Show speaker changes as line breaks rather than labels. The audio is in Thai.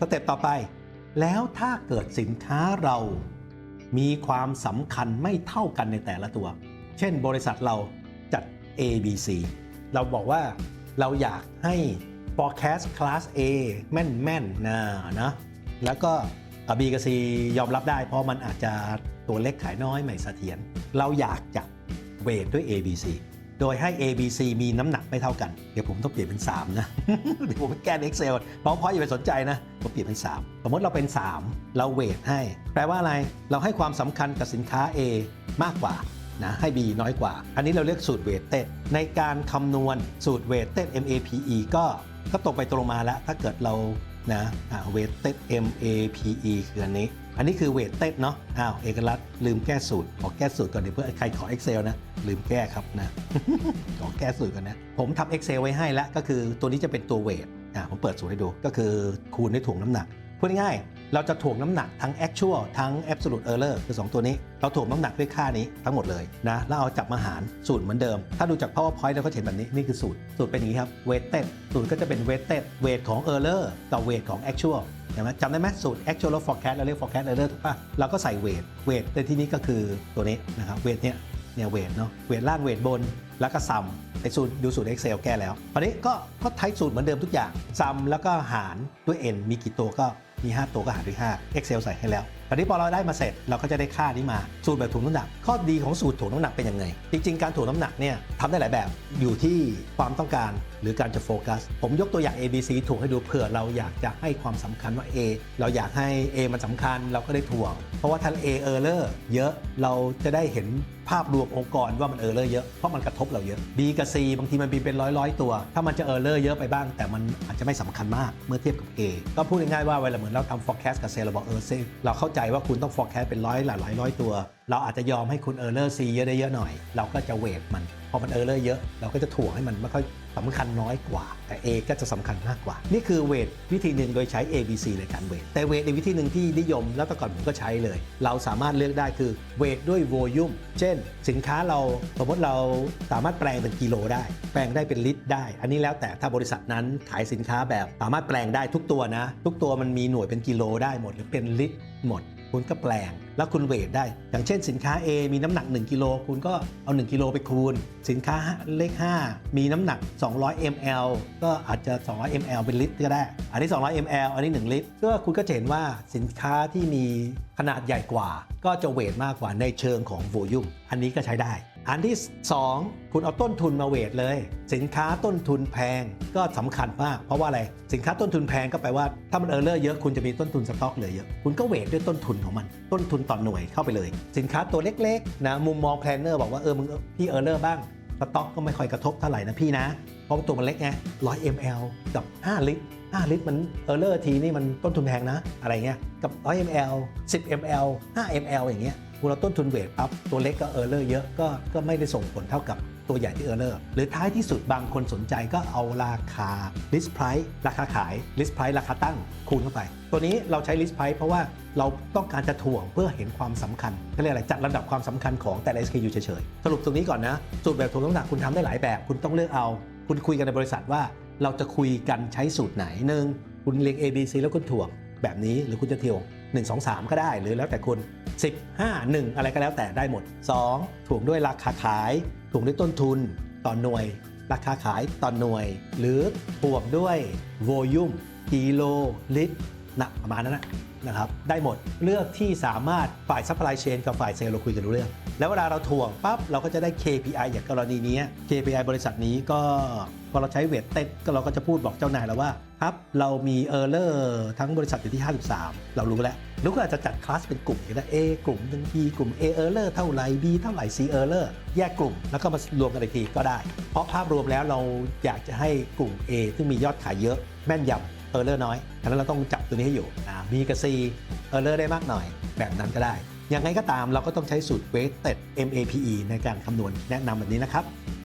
สเต็ปต่อไป แล้วถ้าเกิดสินค้าเรามีความสำคัญไม่เท่ากันในแต่ละตัว เช่นบริษัทเราจัด A B C เราบอกว่าเราอยากให้ forecast class A แม่นแม่นๆนะนะแล้วก็ B กับ C ยอมรับได้ เพราะมันอาจจะตัวเล็กขายน้อยไม่เสถียรเราอยากจะเวทด้วย A B C โดยให้ A B C มีน้ำหนักไม่เท่ากัน เดี๋ยวผมต้องเปลี่ยนเป็น 3 นะ เดี๋ยวผมไปแก้ใน Excel เพราะเพราะอย่าไปสนใจนะ ผมเปลี่ยนเป็น 3 สมมติเราเป็น 3 เราเวทให้ แปลว่าอะไร เราให้ความสำคัญกับสินค้า A มากกว่านะให้ B น้อยกว่า อันนี้เราเรียกสูตรเวทเต็ดในการคำนวณสูตรเวทเต็ด MAPE ก็ก็ตรงไปตรงมาแล้ว ถ้าเกิดเรานะเวทเต็ด MAPE คืออันนี้ อันนี้คือเวทเต็ดเนาะอ้าวเอกลักษณ์ลืมแก้สูตรขอแก้สูตรก่อนเดี๋ยวเพื่อใครขอ Excel นะ ลืมแก้ครับนะ ขอแก้สูตรกันนะ ผมทำ Excel ไว้ให้แล้ว ก็คือตัวนี้จะเป็นตัวเวทอ่าผมเปิดสูตรให้ดูก็คือคูณด้วยถ่วงน้ำหนักพูดง่ายๆเราจะถ่วงน้ำหนักทั้ง actual ทั้ง absolute error คือ 2 ตัวนี้ เราถ่วงน้ำหนักด้วยค่านี้ทั้งหมดเลยนะแล้วเอาจับมาหารสูตรเหมือนเดิม ถ้าดูจาก powerpoint เราก็เห็นแบบนี้ นี่คือสูตร สูตรเป็นอย่างนี้ครับ weighted สูตรก็จะเป็น weighted weight ของ error กับ weight ของ actual เห็นไหมจำได้ไหมสูตร actual แล้ว forecast เราเรียก forecast error ถูกป่ะเราก็ใส่ weight weight ในที่นี้ก็คือตัวนี้นะครับ weight เนี่ย เนี่ยเวทเนาะเวทล่างเวทบน แล้วก็ซัมไอสูตรดูสูตร Excel แก้แล้วคราวนี้ก็ก็ใช้สูตรเหมือนเดิมทุกอย่างซัมแล้วก็หารด้วย n มีกี่ตัวก็มี 5 ตัวก็หารด้วย 5 Excel ใส่ให้แล้ว คราวนี้พอเราได้มาเสร็จเราก็จะได้ค่านี้มาสูตรแบบถ่วงน้ำหนัก ข้อดีของสูตรถ่วงน้ำหนักเป็นยังไง จริง ๆ การถ่วงน้ำหนักเนี่ยทำได้หลายแบบอยู่ที่ความต้องการหรือการจะโฟกัส ผมยกตัวอย่าง A B C ถ่วงให้ดูเผื่อเราอยากจะให้ความสำคัญว่า A เราอยากให้ A มันสำคัญเราก็ได้ถ่วง เพราะว่าถ้า A error เลอร์เยอะเราจะได้เห็นภาพรวมองค์กรว่ามัน error เลอร์เยอะเพราะมันกระทบเราเยอะ B กับ C บางทีมันมีเป็นร้อยร้อยตัว ถ้ามันจะ error เลอร์เยอะไปบ้าง แต่มันอาจจะไม่สำคัญมากเมื่อเทียบกับ A ก็พูดง่ายๆว่าเวลาเหมือนเราทำ forecast กับ sale เราบอกเออ sale เราเข้าใจจว่าคุณต้อง forecast เป็นร้อยหลายหลายร้อยตัว เราอาจจะยอมให้คุณ error C เยอะได้เยอะหน่อย เราก็จะเวทมัน พอมัน error เยอะ เราก็จะถ่วงให้มันไม่ค่อย สำคัญน้อยกว่า แต่ A ก็จะสำคัญมากกว่า นี่คือเวทวิธีหนึ่งโดยใช้ A B C ในการเวทแต่เวทในวิธีหนึ่งที่นิยม แล้วแต่ก่อนผมก็ใช้เลย เราสามารถเลือกได้คือเวทด้วย volume เช่น สินค้าเราสมมติเราสามารถแปลงเป็นกิโลได้ แปลงได้เป็นลิตรได้ อันนี้แล้วแต่ถ้าบริษัทนั้นขายสินค้าแบบสามารถแปลงได้ทุกตัวนะ ทุกตัวมันมีหน่วยเป็นกิโลได้หมดหรือเป็นลิตรหมด คุณก็แปลง แล้วคุณเวทได้ อย่างเช่นสินค้า A มีน้ำหนัก 1 กิโลคุณก็เอา 1 กิโลไปคูณ สินค้าเลข 5 มีน้ำหนัก 200 ml ก็อาจจะ 200 ml เป็นลิตรก็ได้ อันนี้ 200 ml อันนี้ 1 ลิตรก็คุณก็จะเห็นว่าสินค้าที่มีขนาดใหญ่กว่า ก็จะเวทมากกว่าในเชิงของโวลูมอันนี้ก็ใช้ได้ อันที่ 2 คุณเอาต้นทุนมาเวทเลย สินค้าต้นทุนแพงก็สำคัญมาก เพราะว่าอะไร สินค้าต้นทุนแพงก็แปลว่าถ้ามันเออร์เลอร์เยอะคุณจะมีต้นทุนสต็อกเหลือเยอะ คุณก็เวทด้วยต้นทุนของมัน ต้นทุนต่อหน่วยเข้าไปเลย สินค้าตัวเล็กๆนะมุมมองแพลนเนอร์บอกว่าเออมึงพี่เออร์เลอร์บ้างสต็อกก็ไม่ค่อยกระทบเท่าไหร่นะพี่นะ เพราะตัวมันเล็กไง100 ml กับ 5 ลิตร 5 ลิตรมันเออร์เลอร์ทีนี่มันต้นทุนแพงนะ อะไรเงี้ย กับ100 ml 10 ml 5 ml อย่างเงี้ย คุณเราต้นทุนเวทปั๊บตัวเล็กก็เออร์เลอร์เยอะก็ก็ไม่ได้ส่งผลเท่ากับตัวใหญ่ที่เออร์เลอร์หรือท้ายที่สุดบางคนสนใจก็เอาราคา list price ราคาขาย list price ราคาตั้งคูณเข้าไป ตัวนี้เราใช้ list price เพราะว่าเราต้องการจะถ่วงเพื่อเห็นความสำคัญเขาเรียกอะไรจัดลำดับความสำคัญของแต่ละ SKU เฉยๆ สรุปตรงนี้ก่อนนะ สูตรแบบถ่วงน้ำหนักคุณทำได้หลายแบบ คุณต้องเลือกเอา คุณคุยกันในบริษัทว่า เราจะคุยกันใช้สูตรไหนหนึ่งคุณเรียง A B C แล้วคุณถ่วง แบบนี้หรือคุณจะเที่ยวง1 2 3 ก็ได้ หรือแล้วแต่คุณ 10 5 1 อะไรก็แล้วแต่ได้หมด 2. ถ่วงด้วยราคาขายถ่วงด้วยต้นทุนต่อหน่วย ราคาขายต่อหน่วย หรือถ่วงด้วย volume กิโลลิตร นะประมาณนั้นนะนะครับได้หมดเลือกที่สามารถฝ่าย supply chain กับฝ่ายเซลล์เราคุยกันรู้เรื่อง แล้วเวลาเราถ่วงปั๊บเราก็จะได้ KPI อย่างกรณีนี้ KPI บริษัทนี้ก็พอเราใช้เวทเต็ดก็เราก็จะพูดบอกเจ้านายแล้วว่าครับเรามีเออร์เลอร์ทั้งบริษัทอยู่ที่ 53 เรารู้แล้วลูกก็อาจจะจัดคลาสเป็นกลุ่มก็ได้ A กลุ่มหนึ่ง B กลุ่ม A เออร์เลอร์เท่าไหร่ B เท่าไหร่ C เออร์เลอร์แยกกลุ่มแล้วก็มารวมกันอีกทีก็ได้ เพราะภาพรวมแล้วเราอยากจะให้กลุ่ม A ซึ่งมียอดขายเยอะแม่นยำ เออร์เลอร์น้อยดังนั้นเราต้องจับตัวนี้ให้อยู่อ่า B กับ C เออร์เลอร์ได้มากหน่อย แบบนั้นก็ได้ ยังไงก็ตามเราก็ต้องใช้สูตร weighted MAPE ในการคำนวณแนะนำแบบนี้นะครับ